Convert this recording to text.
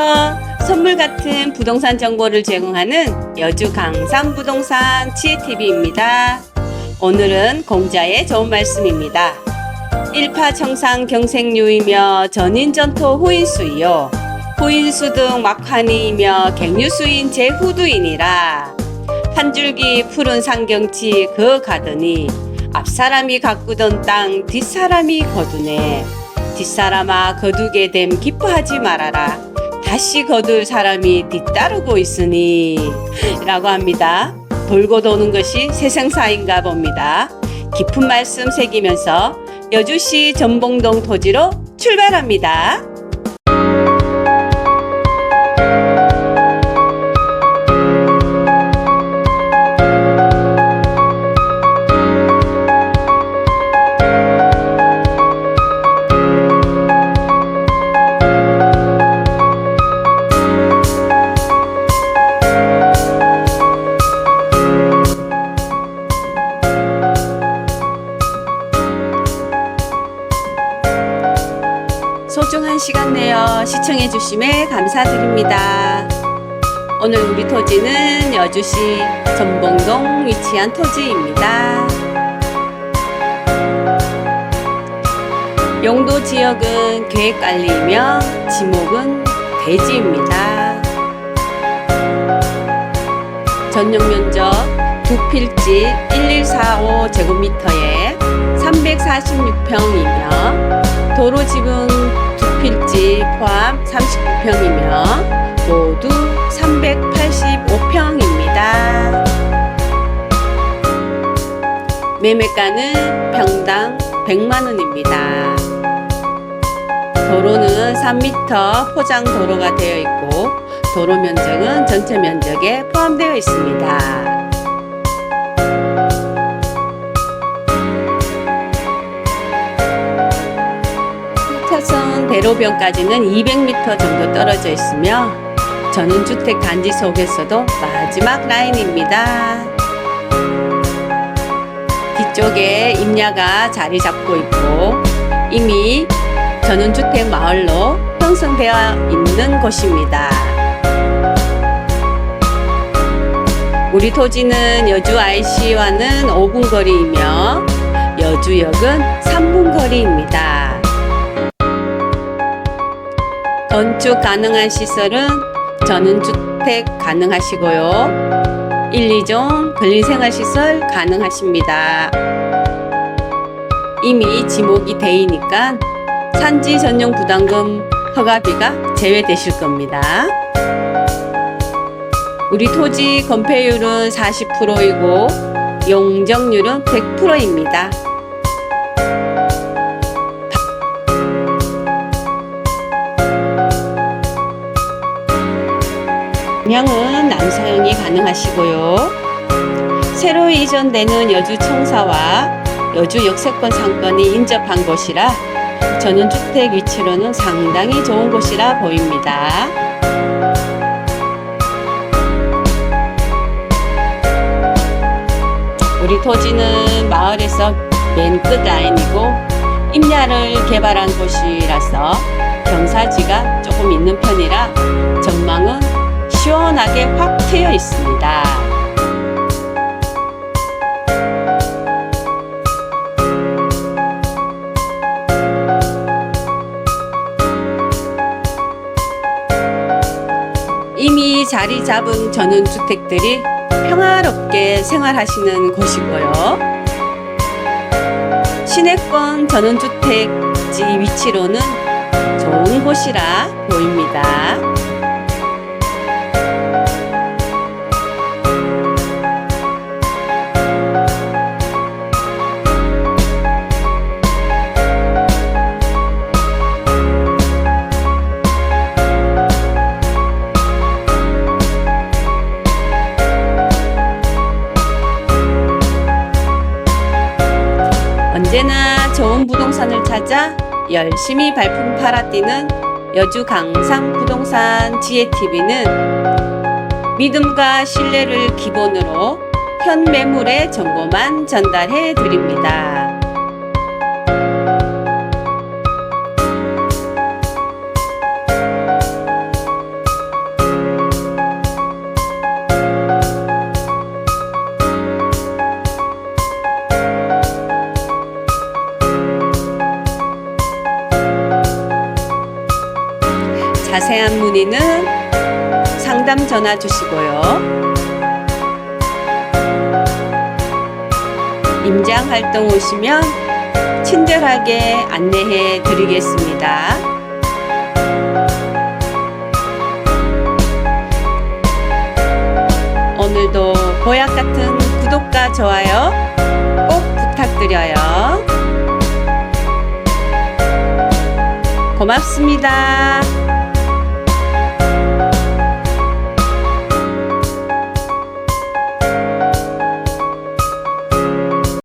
안녕하세요. 선물 같은 부동산 정보를 제공하는 여주 강산 부동산 지혜TV입니다. 오늘은 공자의 좋은 말씀입니다. 일파 청상 경생류이며 전인전토 후인수이요. 후인수 등 막환이이며 갱류수인 제후두이니라. 한 줄기 푸른 상경치 그 가더니 앞사람이 가꾸던 땅 뒷사람이 거두네. 뒷사람아 거두게 됨 기뻐하지 말아라. 다시 거둘 사람이 뒤따르고 있으니 라고 합니다. 돌고 도는 것이 세상사인가 봅니다. 깊은 말씀 새기면서 여주시 전봉동 토지로 출발합니다. 소중한 시간 내어 시청해 주심에 감사드립니다. 오늘 우리 토지는 여주시 전봉동 위치한 토지입니다. 용도 지역은 계획관리이며 지목은 대지입니다. 전용 면적 두 필지 1145 제곱미터에 346평이며 도로 지분 두 필지 포함 39평이며 모두 385평입니다. 매매가는 평당 100만 원입니다. 도로는 3m 포장 도로가 되어 있고 도로 면적은 전체 면적에 포함되어 있습니다. 대로변까지는 200m 정도 떨어져 있으며 전원주택 단지 속에서도 마지막 라인입니다. 뒤쪽에 임야가 자리 잡고 있고 이미 전원주택 마을로 형성되어 있는 곳입니다. 우리 토지는 여주 IC와는 5분 거리이며 여주역은 3분 거리입니다. 건축 가능한 시설은 전원주택 가능하시고요. 1, 2종 근린생활시설 가능하십니다. 이미 지목이 돼이니까 산지 전용 부담금 허가비가 제외되실 겁니다. 우리 토지 건폐율은 40%이고 용적률은 100%입니다. 분양은 남사용이 가능하시고요. 새로 이전되는 여주 청사와 여주 역세권 상권이 인접한 곳이라 전원주택 위치로는 상당히 좋은 곳이라 보입니다. 우리 토지는 마을에서 맨 끝 라인이고 임야를 개발한 곳이라서 경사지가 조금 있는 편이라 전망은 시원하게 확 트여 있습니다. 이미 자리 잡은 전원주택들이 평화롭게 생활하시는 곳이고요. 시내권 전원주택지 위치로는 좋은 곳이라 보입니다. 언제나 좋은 부동산을 찾아 열심히 발품 팔아뛰는 여주 강상 부동산 지혜TV는 믿음과 신뢰를 기본으로 현 매물의 정보만 전달해 드립니다. 자세한 문의는 상담 전화 주시고요. 임장 활동 오시면 친절하게 안내해 드리겠습니다. 오늘도 보약 같은 구독과 좋아요 꼭 부탁드려요. 고맙습니다.